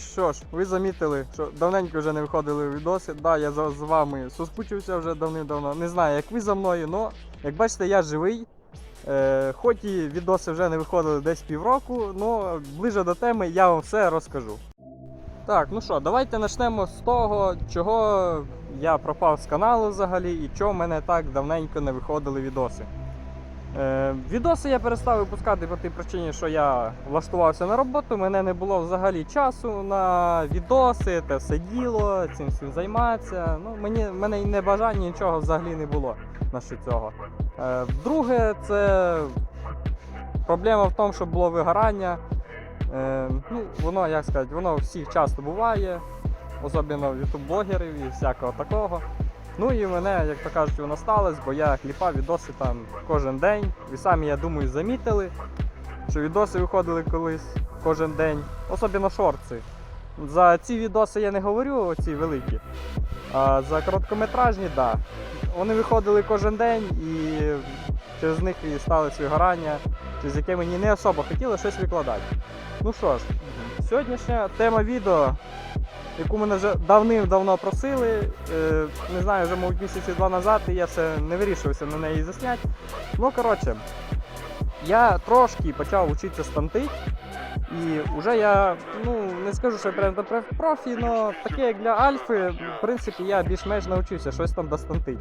Що ж, ви замітили, що давненько вже не виходили відоси. Да, я з вами соскучився вже давним-давно. Не знаю, як ви за мною, але як бачите, я живий. Е, хоч і відоси вже не виходили десь півроку, але ближе до теми я вам все розкажу. Так, ну що, давайте почнемо з того, чого я пропав з каналу взагалі і чого мене так давненько не виходили відоси. Е, відоси я перестав випускати по тій причині, що я влаштувався на роботу, мене не було взагалі часу на відоси, те все діло, цим всім займатися. Ну, мені, мене і не бажання нічого взагалі не було на що цього. Е, друге, це проблема в тому, що було вигорання. Е, ну, воно, як сказати, воно всіх часто буває, особливо в ютуб-блогерів і всякого такого. Ну і мене, як то кажуть, воно сталося, бо я кліпав відоси там кожен день. Ви самі, я думаю, замітили, що відоси виходили колись кожен день, особливо шорти. За ці відоси я не говорю, ці великі. А за короткометражні, так. Да. Вони виходили кожен день і через них і сталося вигорання, через яке мені не особо хотіло щось викладати. Ну що ж, сьогоднішня тема відео яку мене вже давним-давно просили. Е, не знаю, вже мабуть місяці два назад, і я все не вирішувався на неї засняти. Ну, коротше, я трошки почав вчитися стантить. І вже я ну не скажу, що я прям до профі, але таке як для Альфи, в принципі, я більш-менш навчився щось там достантить.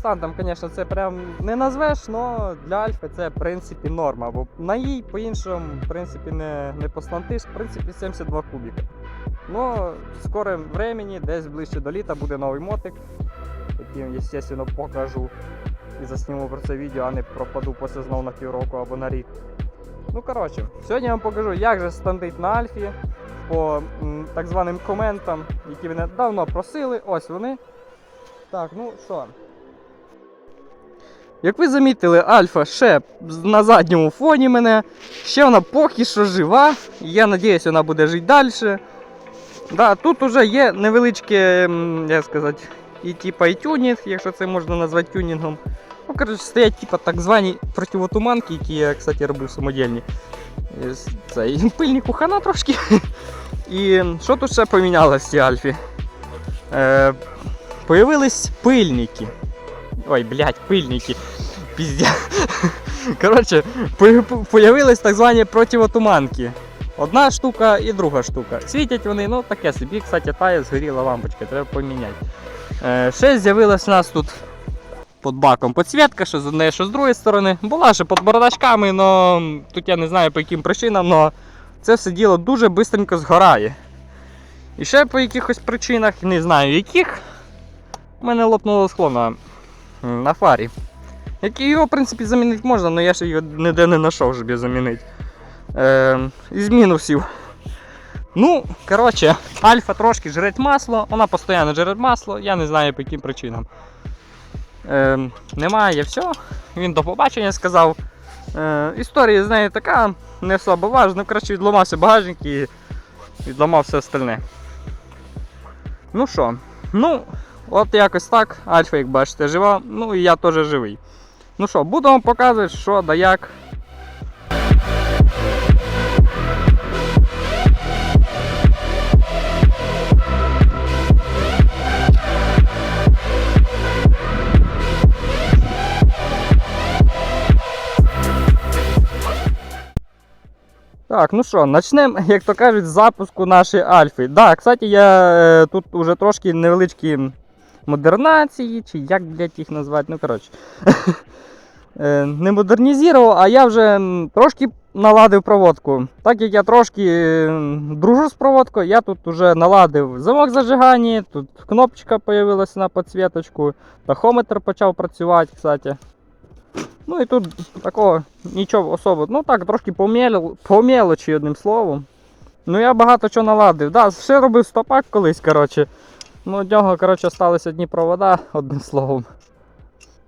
Стантом, звісно, це прям не назвеш, але для Альфи це в принципі норма. Бо на їй по-іншому в принципі не, не постантиш, в принципі 72 кубіка. Ну, в скором времени, десь ближче до літа буде новий мотик, який, звісно, покажу і засніму про це відео, а не пропаду після знов на півроку або на рік. Ну, коротше, сьогодні я вам покажу, як же стандить на Альфі по м, так званим коментам, які мене давно просили. Ось вони. Так, ну що. Як ви замітили, Альфа ще на задньому фоні мене. Ще вона поки що жива. Я сподіваюся, вона буде жити далі. Да, тут вже є невеличке, як сказати, і типа і тюнінг, якщо це можна назвати тюнінгом. Ну, коротше, стоять типа так звані противотуманки, які я, кстати, робив самодільні. Це і пильнику трошки. І що тут ще помінялось в цій Альфі? Е, появились пильники. Ой, блядь, пильники. Піздя. Коротше, появились так звані противотуманки. Одна штука і друга штука. Світять вони, ну таке собі, кстати, тає згоріла лампочка, треба поміняти. Е, ще з'явилась у нас тут під баком підсвітка, що з однієї, що з другої сторони. Була ще під бородачками, але тут я не знаю по яким причинам, але це все діло дуже швидко згорає. І ще по якихось причинах, не знаю яких, у мене лопнуло скло на, на фарі. Як його, в принципі, замінити можна, але я ще його ніде не знайшов, щоб його замінити. Е, із мінусів. Ну, коротше, альфа трошки жрить масло, вона постійно жрить масло, я не знаю по яким причинам. Е, немає все. Він до побачення сказав. Е, історія з нею така, не особо важна. Коротше, відламався багажник і відламав все остальне. Ну що, ну, от якось так. Альфа, як бачите, жива. Ну і я теж живий. Ну що, буду вам показувати, що да як. Так, ну що, почнемо, як то кажуть, з запуску нашої Альфи. Да, кстати, я е, тут уже трошки невеличкі модернації, чи як, блядь, їх назвати, ну коротше. Е, Не модернізував, а я вже трошки наладив проводку. Так як я трошки е, дружу з проводкою, я тут вже наладив замок зажигання, тут кнопочка з'явилася на підсвіточку, тахометр почав працювати, кстати. Ну і тут такого нічого особо. Ну так, трошки по, одним словом. Ну я багато чого наладив. Да, ще робив стопак колись, коротше. Ну, від нього, коротше, сталися одні провода, одним словом.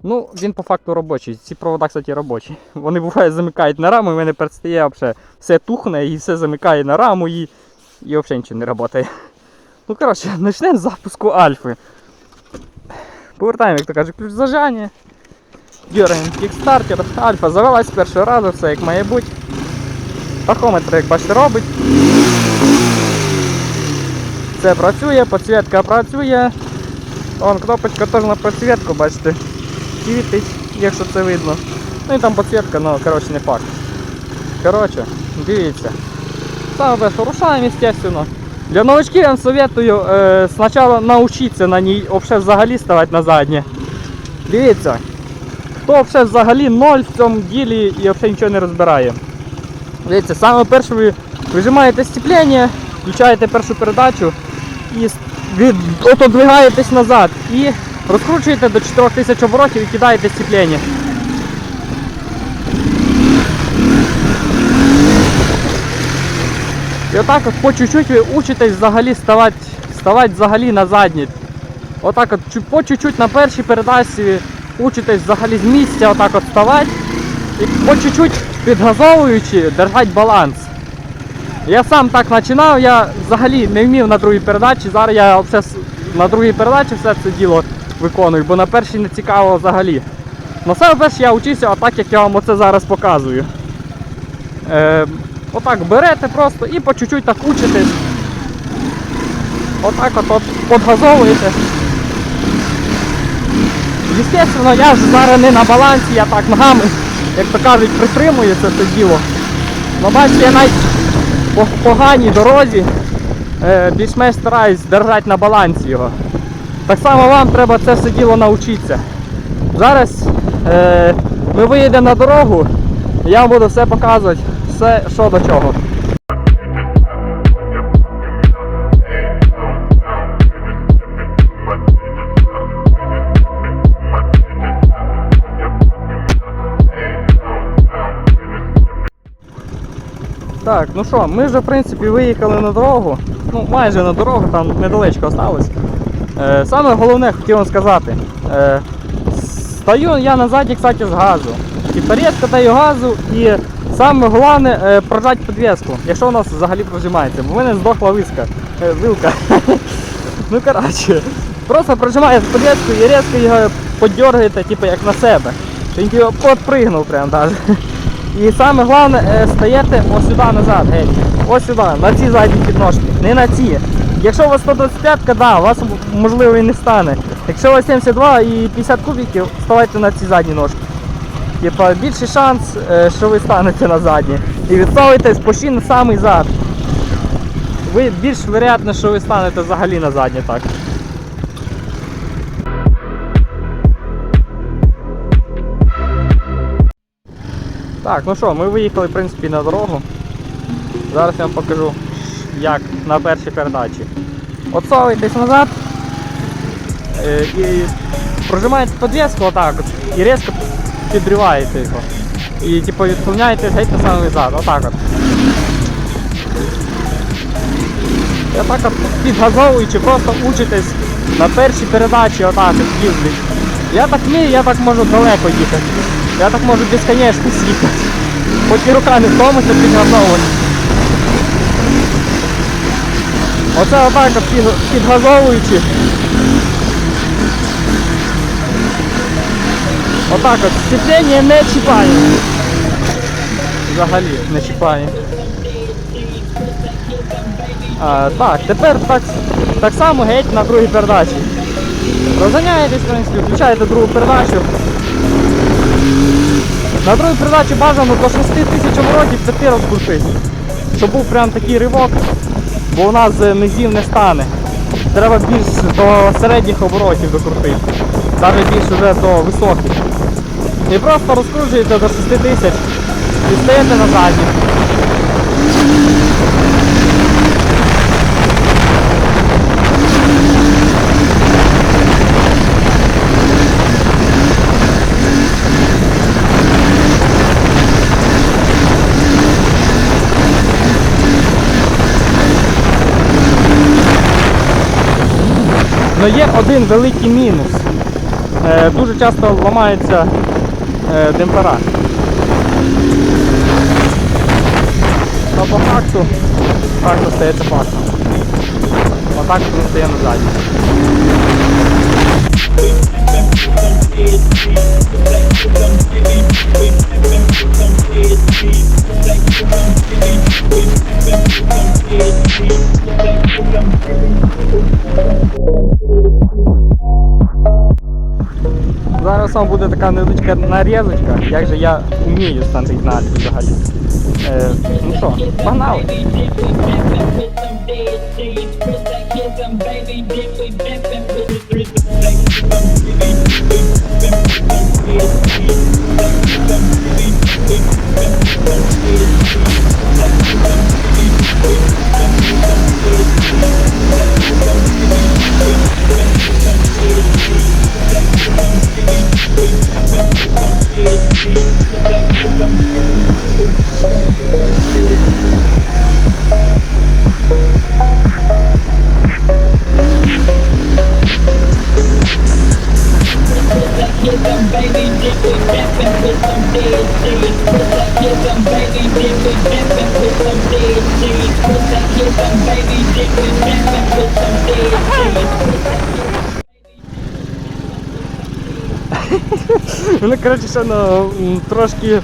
Ну, він по факту робочий. Ці провода, кстати, робочі. Вони буває замикають на раму, і в мене перестає взагалі все тухне і все замикає на раму і, і взагалі нічого не працює. Ну, коротше, почнемо з запуску альфи. Повертаємо, як то кажуть, ключ зажання. Дергаємо кікстартер. Альфа завелась з першого разу, все як має бути. Тахометр, як бачите, робить. Це працює, підсвітка працює. Вон кнопочка теж на підсвітку, бачите. Світить, якщо це видно. Ну і там підсвітка, ну коротше не факт. Коротше, дивіться. Саме без порушаємо, естественно. Для новачків я вам советую е, спочатку навчитися на ній взагалі ставати на заднє. Дивіться, хто взагалі ноль в цьому ділі і взагалі нічого не розбирає. Дивіться, саме перше ви вижимаєте сцеплення, включаєте першу передачу і від, ото двигаєтесь назад і розкручуєте до 4000 оборотів і кидаєте сцеплення. І отак от по чуть-чуть ви учитесь взагалі ставати, ставати взагалі на задні. Отак от по чуть-чуть на першій передачі учитесь взагалі з місця отак от ставати і по чуть-чуть підгазовуючи держати баланс. Я сам так починав, я взагалі не вмів на другій передачі. Зараз я все на другій передачі все це діло виконую, бо на першій не цікаво взагалі. На саме перше я вчився отак, як я вам оце зараз показую. Е, отак берете просто і по чуть-чуть так учитесь. Отак от, от подгазовуєте. Звісно, я ж зараз не на балансі, я так ногами, як то кажуть, притримую це діло. Ну бачите, я навіть по поганій дорозі е, більш-менш стараюсь держати на балансі його. Так само вам треба це все діло навчитися. Зараз е, ми виїдемо на дорогу, я вам буду все показувати, все що до чого. Так, ну що, ми вже в принципі виїхали на дорогу. Ну, майже на дорогу, там недалечко осталось. Е, саме головне хотів вам сказати. Е, стою я на заді, кстати, з газу. Різко даю газу і саме головне е, прожати підвіску, якщо у нас взагалі прожимається. Бо в мене здохла виска, е, вилка. ну коротше. Просто прожимаєте підвіску і різко його подергаєте, типу як на себе. Він його підпригнув прям даже. І саме головне е, стаєте ось сюди назад, геть. Ось сюди, на ці задні підножки, не на ці. Якщо у вас 125, да, у вас можливо і не стане. Якщо у вас 72 і 50 кубиків, ставайте на ці задні ножки. Типа більший шанс, е, що ви станете на задні. І відставитесь почти на самий зад. Ви більш вероятно, що ви станете взагалі на задні так. Так, ну що, ми виїхали в принципі на дорогу. Зараз я вам покажу, як на першій передачі. Отсовуєтесь назад е, і прожимаєте підвіску отак от, і різко підриваєте його. І типу відклоняєтесь геть на самий зад. Отак от. І отак от підгазовуючи, просто учитесь на першій передачі отак от їздить. Я так вмію, я так можу далеко їхати. Я так можу безконечно їхати. Хоч і рука не втомиться підгазовувати. Оце отак підгазовуючи. Отак от сцеплення не чіпає. Взагалі не чіпає. А, так, тепер так, так само геть на другій передачі. Розганяєтесь, в принципі, включаєте другу передачу. На другій передачі бажано до 6 тисяч оборотів це ти розкрушись. Щоб був прям такий ривок, бо у нас е, низів не стане. Треба більш до середніх оборотів докрутити. Навіть більш вже до високих. І просто розкручуєте до 6 тисяч і стаєте на задні. Ну є один великий мінус. Е, дуже часто ламаються демпера. А Та по факту, факт стається фактом. Отак він стає на задній. Вам буде така невеличка нарізочка, як же я вмію альфі взагалі. Е, ну що, погнали! Коротше, ще ну, трошки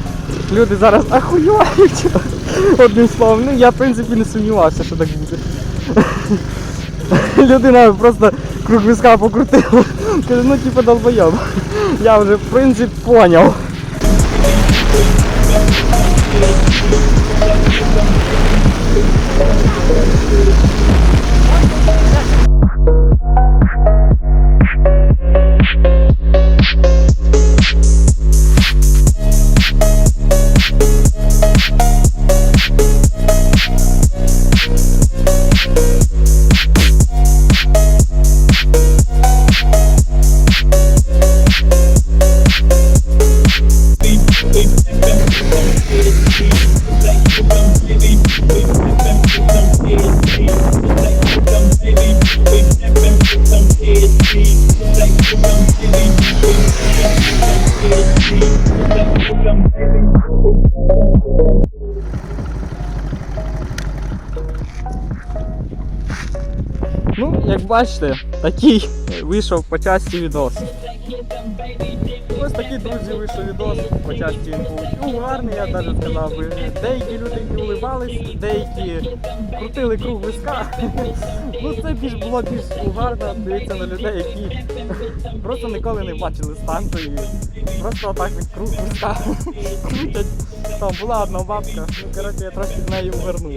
люди зараз ахуєвають. Одним словом, ну я в принципі не сумнівався, що так буде. Людина просто круг візка покрутила. Каже, ну типу долбойоб. Я вже в принципі поняв. Ну, як бачите, такий вийшов по часті відос. Такий, друзі, вийшов відос. По часті ну, гарний, я навіть сказав би. Деякі люди улибались, деякі крутили круг виска. Ну це більш було більш угарно. Дивіться на людей, які просто ніколи не бачили станції. просто отак від круг виска крутять. Там була одна бабка, коротше я трошки з нею увернув.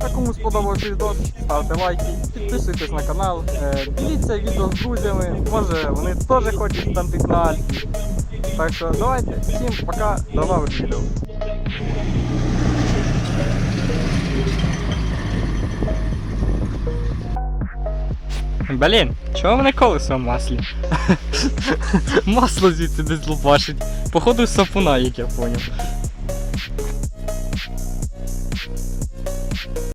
А кому сподобався відео, ставте лайки, підписуйтесь на канал, е, діліться відео з друзями, може вони теж хочуть там на Альфі. Так що давайте, всім пока, до нових відео. Блін, чого мене колесо в маслі? Масло звідси десь лопашить. Походу сапуна, як я поняв.